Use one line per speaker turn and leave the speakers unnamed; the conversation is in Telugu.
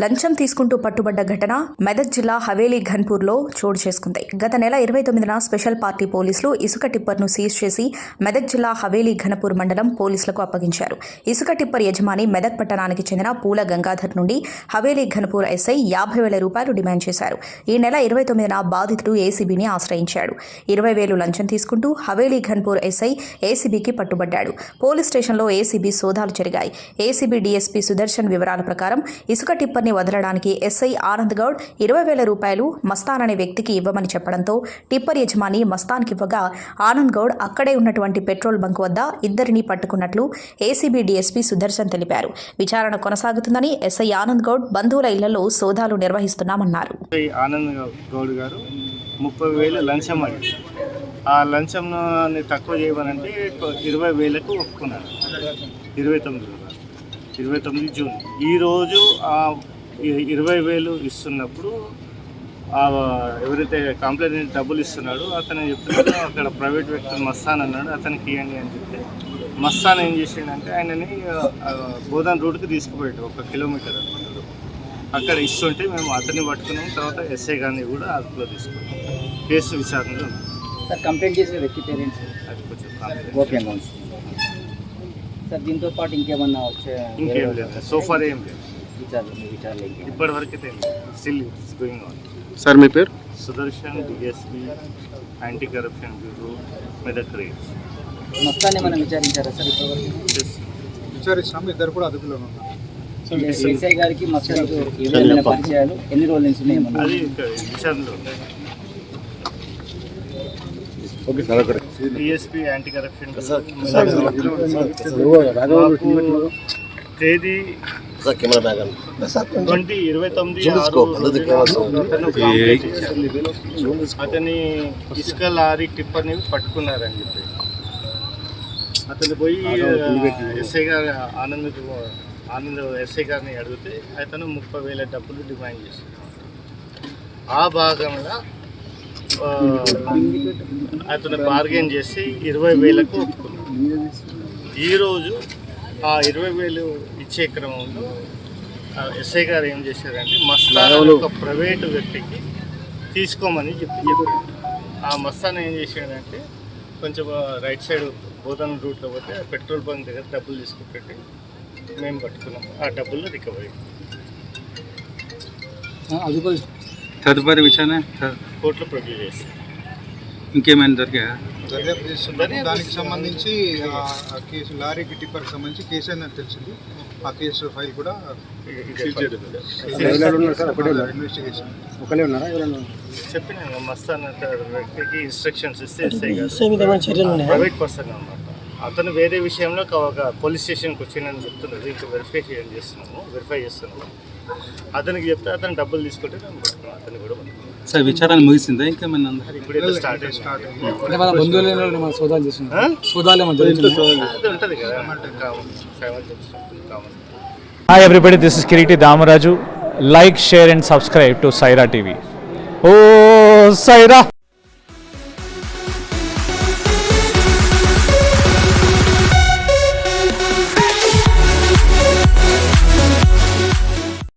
లంచం తీసుకుంటూ పట్టుబడ్డ ఘటన మెదక్ జిల్లా హవేలీ ఘన్పూర్లో చోటు చేసుకుంది. గత నెల ఇరవై తొమ్మిదిన స్పెషల్ పార్టీ పోలీసులు ఇసుక టిప్పర్ను సీజ్ చేసి మెదక్ జిల్లా హవేలీ ఘనపూర్ మండలం పోలీసులకు అప్పగించారు. ఇసుక టిప్పర్ యజమాని మెదక్ పట్టణానికి చెందిన పూల గంగాధర్ నుండి హవేలీ ఘనపూర్ ఎస్ఐ యాభై వేల రూపాయలు డిమాండ్ చేశారు. ఈ నెల ఇరవై తొమ్మిదిన బాధితుడు ఏసీబీని ఆశ్రయించాడు. ఇరవై వేలు లంచం తీసుకుంటూ హవేలీ ఘన్పూర్ ఎస్ఐ ఏసీబీకి పట్టుబడ్డాడు. పోలీస్ స్టేషన్లో ఏసీబీ సోదాలు జరిగాయి. ఏసీబీ డీఎస్పీ సుదర్శన్ వివరాల ప్రకారం ఇసుక టిప్పర్ని వదలడానికి ఎస్ఐ ఆనంద్ గౌడ్ ఇరవై వేల రూపాయలు మస్తాన్ అనే వ్యక్తికి ఇవ్వమని చెప్పడంతో టిప్పర్ యజమాని మస్తాన్కి ఇవ్వగా ఆనంద్ గౌడ్ అక్కడే ఉన్నటువంటి పెట్రోల్ బంక్ వద్ద ఇద్దరిని పట్టుకున్నట్లు ఏసీబీ డీఎస్పీ సుదర్శన్ తెలిపారు. విచారణ కొనసాగుతుందని ఎస్ఐ ఆనంద్ గౌడ్ బంధువుల ఇళ్ళలో సోదాలు నిర్వహిస్తున్నామన్నారు.
ఆనంద్ గౌడ్ గారు ముప్పై లంచం అడిగి ఆ లంచంను తక్కువ చేయమనంటే ఇరవై వేలకు ఒప్పుకున్నారు. ఇరవై తొమ్మిది ఇరవై తొమ్మిది జూన్. ఈరోజు ఆ ఇరవై వేలు ఇస్తున్నప్పుడు ఆ ఎవరైతే కంప్లైంట్ డబ్బులు ఇస్తున్నాడో అతను చెప్తున్నాడు అక్కడ ప్రైవేట్ వ్యక్తి మస్తాన్ అన్నాడు అతనికి ఇవ్వండి అని చెప్తే మస్తాన్ ఏం చేసిండంటే ఆయనని బోధన్ రూట్కి తీసుకుపోయాడు ఒక కిలోమీటర్ అనుకుంటాడు అక్కడ ఇస్తుంటే మేము అతన్ని పట్టుకున్నాం తర్వాత ఎస్ఐ గారిని కూడా అదుపులో తీసుకున్నాం. కేసు విచారణలో.
సార్ కంప్లైంట్ చేసే వ్యక్తి పేరెంట్స్
అది కొంచెం
ఉంది సార్ దీంతో పాటు ఇంకేమన్నా వచ్చే
ఇంకేం లేదు. సోఫార్ ఏం లేదు. ఇప్పటి వరకు అయితే still it's going on
sir మీ పేరు
Sudarshan DSP anti corruption bureau Medak raids
మొత్తాన్ని మనం విచారించారా సార్ ఇప్పటివరకు
విచారిస్తాం ఇద్దరు కూడా అదుపులో ఉన్నారు
ఎస్ఐ గారికి మొత్తం ఏమైనా పరిచయాలు ఎన్ని రోజుల నుంచి
అది విచారణలో
ఓకే సార్ అక్కడ
డిఎస్పీ యాంటీ కరప్షన్ తేదీ
సార్ కెమెరా బ్యాగ్ అండి
ట్వంటీ ఇరవై తొమ్మిది
చూపించుకో,
ఆరు
పద్ధతి కావాలి.
అతను ఇసుక లారీ టిప్పర్ని పట్టుకున్నారని చెప్పి. అతను పోయి ఎస్ఐ గారు ఆనంద్ ఆనంద్ ఎస్ఐ గారిని అడిగితే అతను ముప్పై వేల డబ్బులు డిమాండ్ చేశాడు. ఆ భాగంలో ఆ, అతను బార్గెన్ చేసి ఇరవై వేలకు ఒప్పుకున్నాడు. ఈరోజు ఆ ఇరవై వేలు ఇచ్చే క్రమంలో ఆ ఎస్ఐ గారు ఏం చేశారంటే మస్తాన్ ఒక ప్రైవేటు వ్యక్తికి తీసుకోమని చెప్పి చెప్పారు. ఆ మస్తాన్ ఏం చేశాడంటే కొంచెం రైట్ సైడ్ బోధన రూట్లో పోతే ఆ పెట్రోల్ బంక్ దగ్గర డబ్బులు తీసుకుపెట్టి మేము పట్టుకున్నాం ఆ డబ్బులు రికవరీ
తదుపరి విచారణ
కోర్టులో ప్రొడ్యూస్ చేస్తాం
ఇంకేమైనా దొరికా
దర్యాప్తు చేస్తున్నాము దానికి సంబంధించి ఆ కేసు లారీకి టిప్పర్కి సంబంధించి కేసు అని తెలిసింది. ఆ కేసు ఫైల్ కూడా ఇన్వెస్టిగేషన్.
చెప్పిన మస్తాన్ అనే వ్యక్తికి ఇన్స్ట్రక్షన్స్ ఇస్తే ప్రైవేట్ పర్సన్ అన్నమాట. అతను వేరే విషయంలో ఒక- పోలీస్ స్టేషన్కి వచ్చిందని చెప్తున్నారు. ఇంకా వెరిఫై చేస్తున్నాము వెరిఫై చేస్తున్నాము. అతనికి చెప్తే అతను డబ్బులు తీసుకుంటే మేము పట్టుకున్నాం అతను కూడా పట్టుకున్నాం
సార్ విచారణ ముగిసిందా?
మన బంధువులు సోదాలు చేస్తున్నారు? సోదాలు ఏమో జరుగుతున్నాయి?
అది ఉంటుంది కదా. Common ఫైవల్ common
Hi everybody, this is Kiriti Damaraju. Like,